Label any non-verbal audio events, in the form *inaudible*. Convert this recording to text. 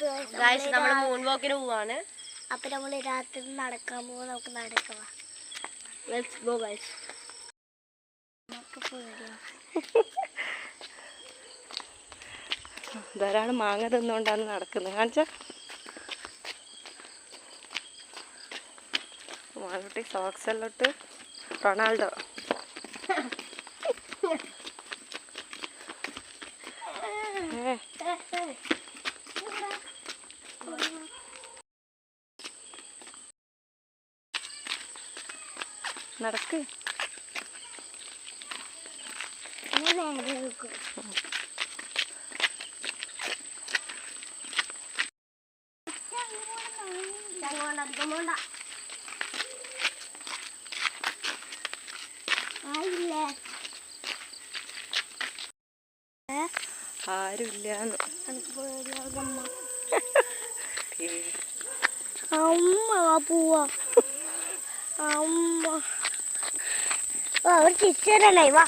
Guys നമ്മൾ moon വാക്കിന് പോവാണ്. അപ്പൊ നമ്മൾ രാത്രി നടക്കാൻ പോകും നമുക്ക് നടക്കാം ലെറ്റ്സ് ഗോ പേടിയാ ഇതൊരാൾ മാങ്ങ തിന്നുകൊണ്ടാണ് നടക്കുന്നത്. കാണിച്ച? മാളുട്ടി സോക്സ് എല്ലാം ഇട്ട് റൊണാൾഡോ. *laughs* ഏ, പേടിയാകമ്മ ആരുമില്ല അമ്മ പോവാ. ông ờ, chỉ xe này mà.